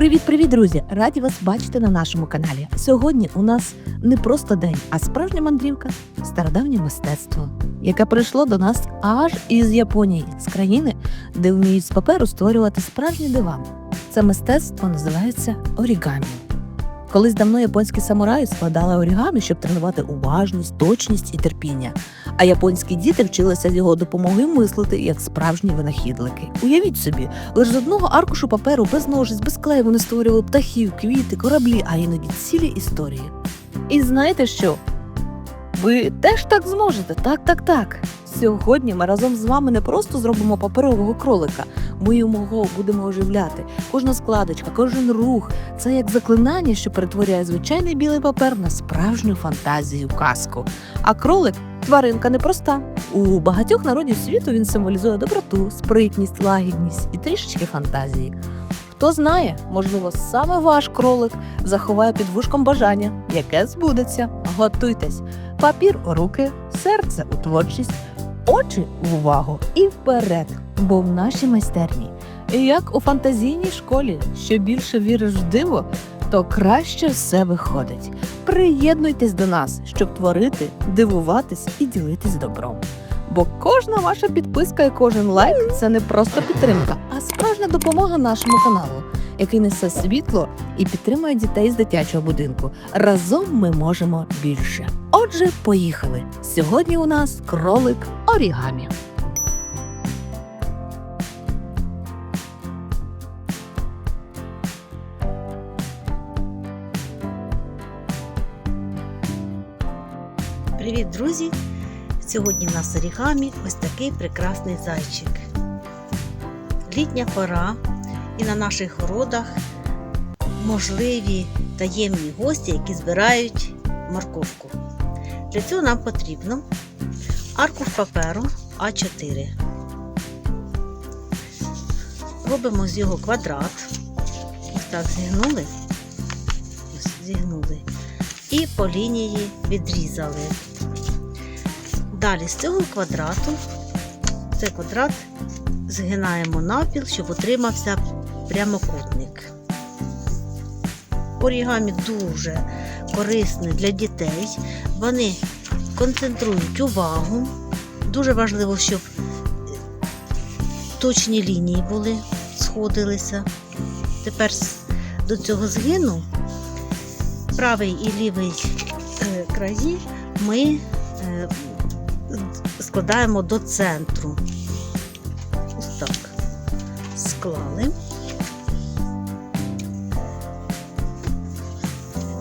Привіт-привіт, друзі! Раді вас бачити на нашому каналі. Сьогодні у нас не просто день, а справжня мандрівка, стародавнє мистецтво, яке прийшло до нас аж із Японії, з країни, де вміють з паперу створювати справжні дива. Це мистецтво називається орігамі. Колись давно японські самураї складали орігамі, щоб тренувати уважність, точність і терпіння. А японські діти вчилися з його допомогою мислити як справжні винахідники. Уявіть собі, лише з одного аркушу паперу без ножиць, без клею вони створювали птахів, квіти, кораблі, а іноді цілі історії. І знаєте що? Ви теж так зможете, так, так, так. Сьогодні ми разом з вами не просто зробимо паперового кролика, ми його будемо оживляти. Кожна складочка, кожен рух це як заклинання, що перетворює звичайний білий папер на справжню фантазію казку. А кролик тваринка непроста. У багатьох народів світу він символізує доброту, спритність, лагідність і трішечки фантазії. Хто знає, можливо, саме ваш кролик заховає під вушком бажання, яке збудеться. Готуйтесь. Папір у руки, серце у творчість, очі в увагу і вперед. Бо в нашій майстерні, як у фантазійній школі, що більше віриш в диво, то краще все виходить. Приєднуйтесь до нас, щоб творити, дивуватись і ділитись добром. Бо кожна ваша підписка і кожен лайк це не просто підтримка, а справжня допомога нашому каналу, який несе світло і підтримує дітей з дитячого будинку. Разом ми можемо більше. Отже, поїхали. Сьогодні у нас кролик орігамі. Привіт, друзі! Сьогодні в нас орігамі ось такий прекрасний зайчик. Літня пора, і на наших городах можливі таємні гості, які збирають морковку. Для цього нам потрібно аркуш паперу А4. Робимо з його квадрат. Ось так зігнули. Ось зігнули. І по лінії відрізали. Далі з цього квадрату, цей квадрат згинаємо навпіл, щоб отримався прямокутник. Орігамі дуже корисне для дітей. Вони концентрують увагу. Дуже важливо, щоб точні лінії були, сходилися. Тепер до цього згину правий і лівий е, краї ми е, складаємо до центру. Ось так. Склали.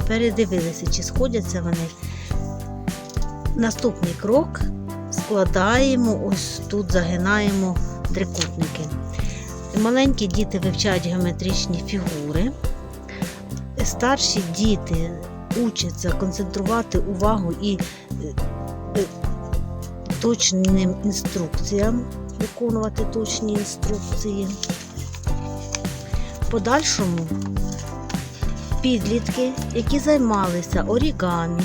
Передивилися, чи сходяться вони. Наступний крок складаємо, ось тут загинаємо трикутники. Маленькі діти вивчають геометричні фігури. Старші діти учаться концентрувати увагу і точним інструкціям, виконувати точні інструкції. В подальшому підлітки, які займалися орігамі,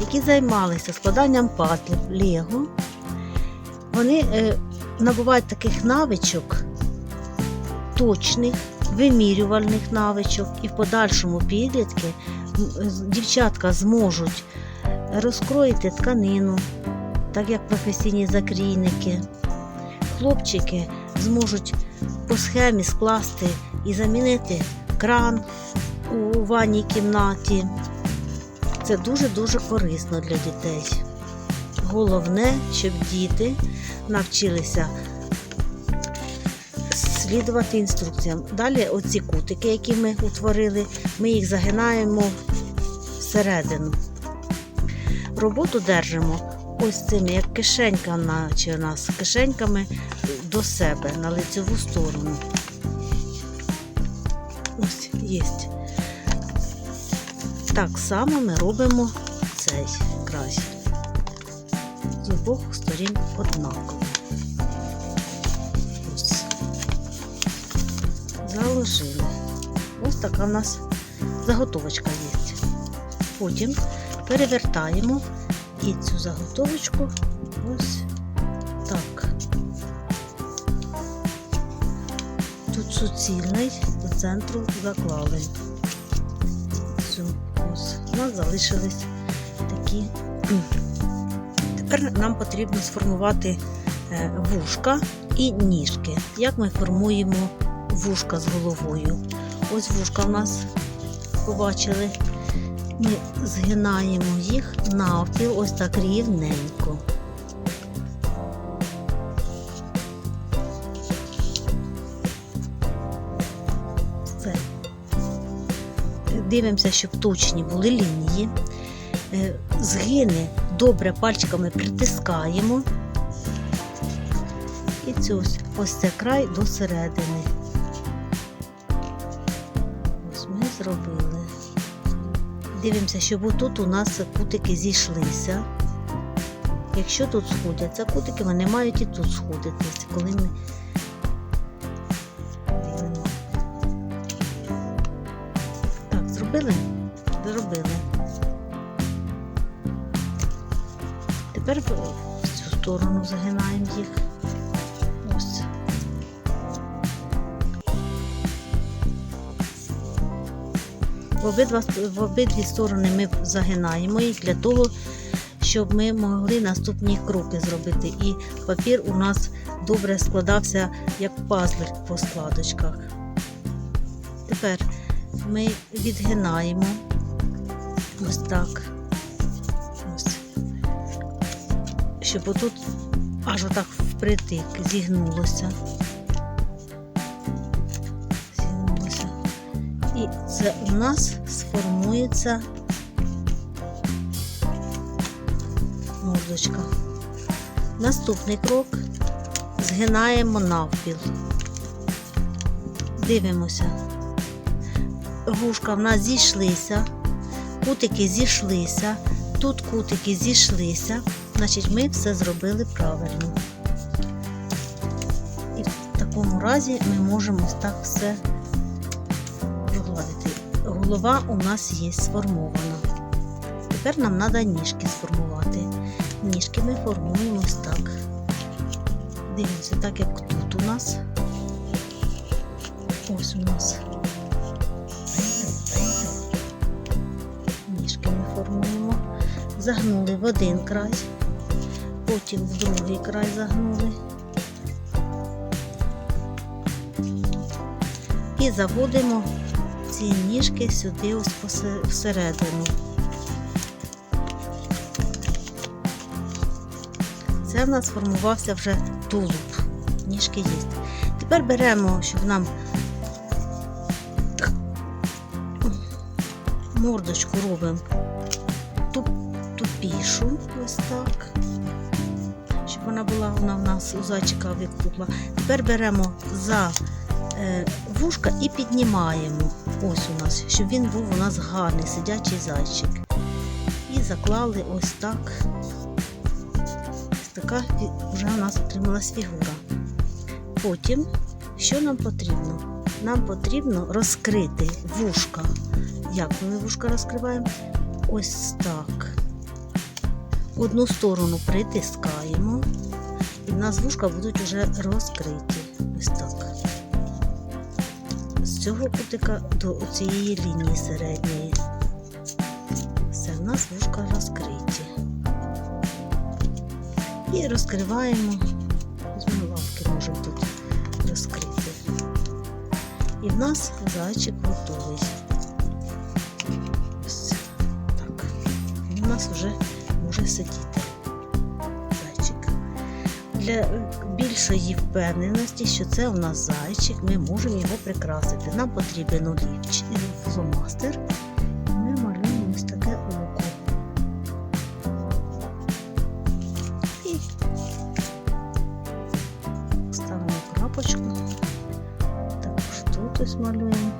які займалися складанням патлів, лего, вони е, набувають таких навичок, точних, вимірювальних навичок, і в подальшому підлітки дівчатка зможуть розкроїти тканину, так як професійні закрійники. Хлопчики зможуть по схемі скласти і замінити кран у ванній кімнаті. Це дуже-дуже корисно для дітей. Головне, щоб діти навчилися слідувати інструкціям. Далі оці кутики, які ми утворили, ми їх загинаємо всередину роботу держимо ось цими, як кишенька, наче у нас кишеньками до себе на лицеву сторону. Є. Так само ми робимо цей край. З обох сторін однаково. Ось. Заложили. Ось така у нас заготовочка є. Потім перевертаємо і цю заготовочку ось так. Тут суцільний до центру заклали. Все, ось. У нас залишились такі. Тепер нам потрібно сформувати е, вушка і ніжки. Як ми формуємо вушка з головою? Ось вушка в нас побачили. Ми згинаємо їх навпіл, ось так рівненько. Дивимося, щоб точні були лінії. Е, Згини добре пальчиками притискаємо. І цю ось, ось це край до середини. Ось ми зробили. Дивимося, щоб отут у нас кутики зійшлися. Якщо тут сходяться кутики, вони мають і тут сходитися, коли ми зробили? Зробили. Тепер в цю сторону загинаємо їх. Ось. В, обидва, в обидві сторони ми загинаємо їх для того, щоб ми могли наступні кроки зробити. І папір у нас добре складався як пазлик по складочках. Тепер ми відгинаємо ось так. Ось. Щоб отут аж отак впритик зігнулося. Зігнулося. І це у нас сформується мордочка. Наступний крок згинаємо навпіл. Дивимося. Вушка в нас зійшлися, кутики зійшлися, тут кутики зійшлися, значить ми все зробили правильно. І в такому разі ми можемо так все погладити. Голова у нас є сформована. Тепер нам треба ніжки сформувати. Ніжки ми формуємо ось так. Дивіться, так як тут у нас. Ось у нас. Загнули в один край, потім в другий край загнули. І заводимо ці ніжки сюди ось всередину. Це в нас сформувався вже тулуб. Ніжки є. Тепер беремо, щоб нам мордочку робимо тупішу, ось так. Щоб вона була вона в нас у зайчика відпукла. Тепер беремо за е, вушка і піднімаємо. Ось у нас, щоб він був у нас гарний, сидячий зайчик. І заклали ось так. Ось така вже у нас отрималась фігура. Потім, що нам потрібно? Нам потрібно розкрити вушка. Як ми вушка розкриваємо? Ось так. Одну сторону притискаємо, і в нас вушка будуть вже розкриті. Ось так. З цього кутика до цієї лінії середньої. Все, в нас вушка розкриті. І розкриваємо. Візьмемо лапки, можемо тут розкрити. І в нас зайчик готовий. Ось так. Він у нас вже сидіти. Зайчик. Для більшої впевненості, що це у нас зайчик, ми можемо його прикрасити. Нам потрібен олівчик, фломастер. І Ми малюємо ось таке око. І ставимо крапочку. Також тут ось малюємо.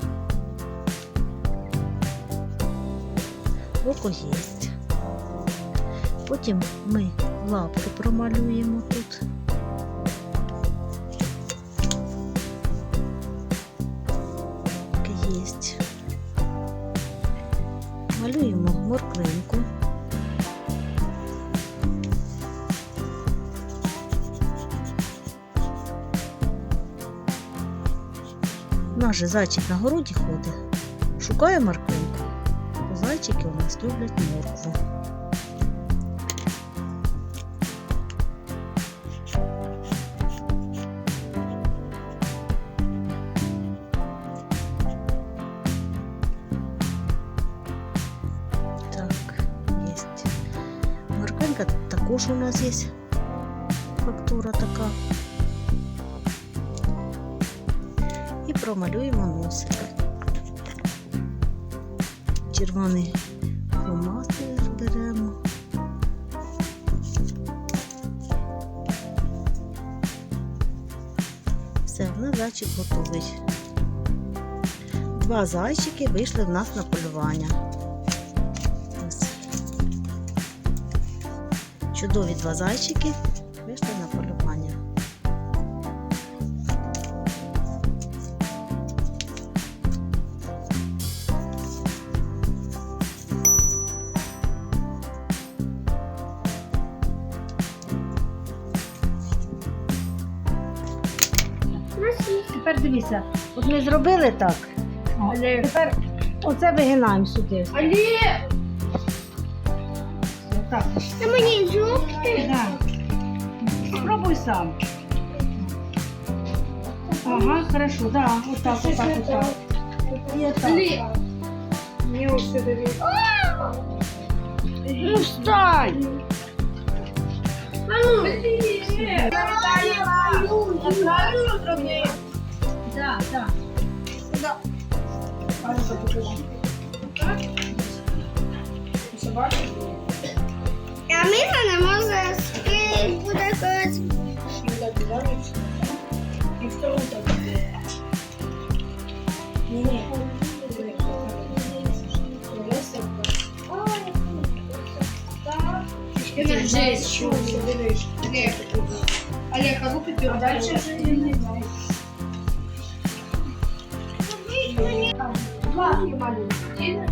Око є. Потім ми лапки промалюємо тут. Є. Малюємо морквинку. Наш зайчик на городі ходить, шукає морквинку. Зайчики у нас люблять моркву. Морквинка у нас є. Фактура така. І промалюємо носик. Червоний фломастер беремо. Все, в нас зайчик готовий. Два зайчики вийшли в нас на полювання. Чудові два зайчики вийшли на полювання. Тепер дивіться, от ми зробили так. Тепер оце вигинаємо сюди. Але Так. на мені жовтий. Да. Спробуй сам. Ага, хорошо, да, вот так, вот так, вот так. И так. Але. Мені ось. Ну, встань! А ну? Да, да. А Міша не може скільки буде колись. Олег, а руки ты дальше Глазки маленькие.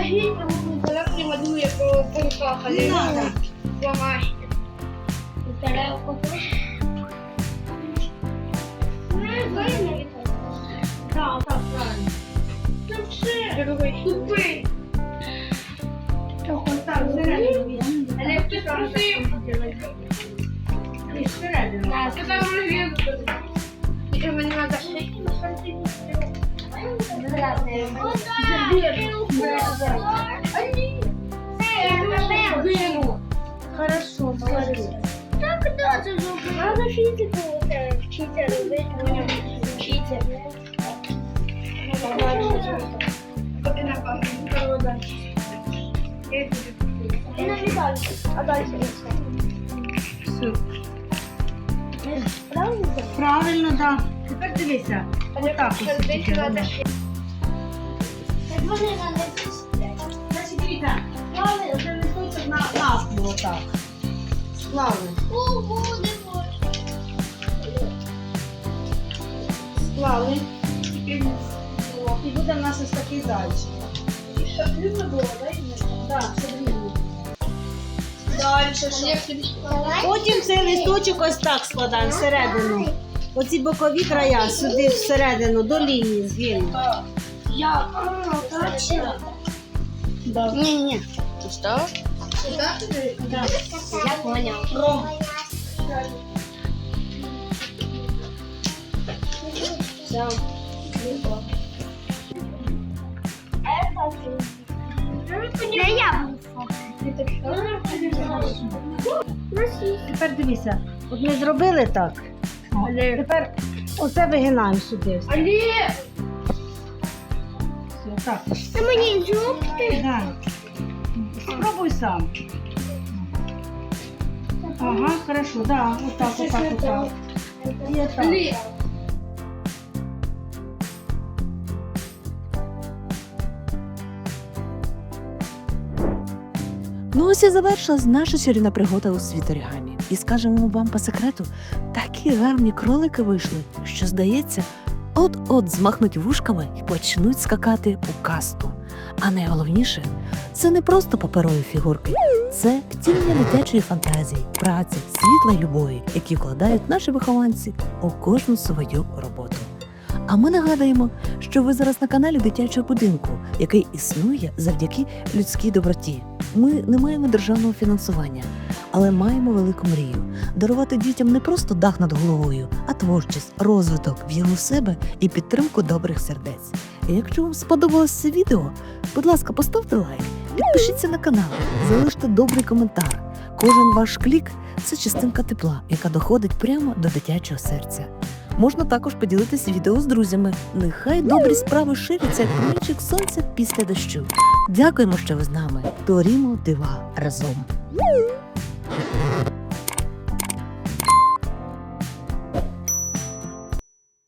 Вона малює по руках, але Не надо. фломастер. Тарелку. Так, так, правильно. Це все. Тупий. Так, так, всередину. Але хтось просив. І всередину. Так, це там розрізати. І мені треба Хорошо, молодець. Так, да, це зробити. Треба фізику вчитися робити, воно вчиться. І на. А далі все. Правильно? Правильно, да. Тепер дивися. Отак ось тільки. Так вони на Значить, дивіться, навпіл отак. Будемо. Склали. І буде в нас ось такий зайчик. Щоб рівно було, да? Так, щоб рівно. Дальше Потім цей листочок ось так складаємо всередину. Оці бокові края сюди всередину, до лінії згину. Я. Точно. Ні, ні. Да. Я понял. Ром. Все. Я я. Тепер дивіся, от ми зробили так. Тепер оце вигинаємо сюди. Але Все, так. Це мені жовтий. Да. Спробуй сам. Ага, хорошо, да, вот так, вот так, вот так. І отак. Ну ось і завершилась наша чарівна пригода у світ орігамі. І скажемо вам по секрету, такі гарні кролики вийшли, що здається, от-от змахнуть вушками і почнуть скакати у касту. А найголовніше, це не просто паперові фігурки, це втілення дитячої фантазії, праці, світла й любові, які вкладають наші вихованці у кожну свою роботу. А ми нагадуємо, що ви зараз на каналі дитячого будинку, який існує завдяки людській доброті. Ми не маємо державного фінансування, але маємо велику мрію дарувати дітям не просто дах над головою, а творчість, розвиток, віру в себе і підтримку добрих сердець. І якщо вам сподобалось це відео, будь ласка, поставте лайк, підпишіться на канал, залиште добрий коментар. Кожен ваш клік це частинка тепла, яка доходить прямо до дитячого серця. Можна також поділитись відео з друзями. Нехай добрі справи ширяться як промінчик сонця після дощу. Дякуємо, що ви з нами. Торімо дива разом.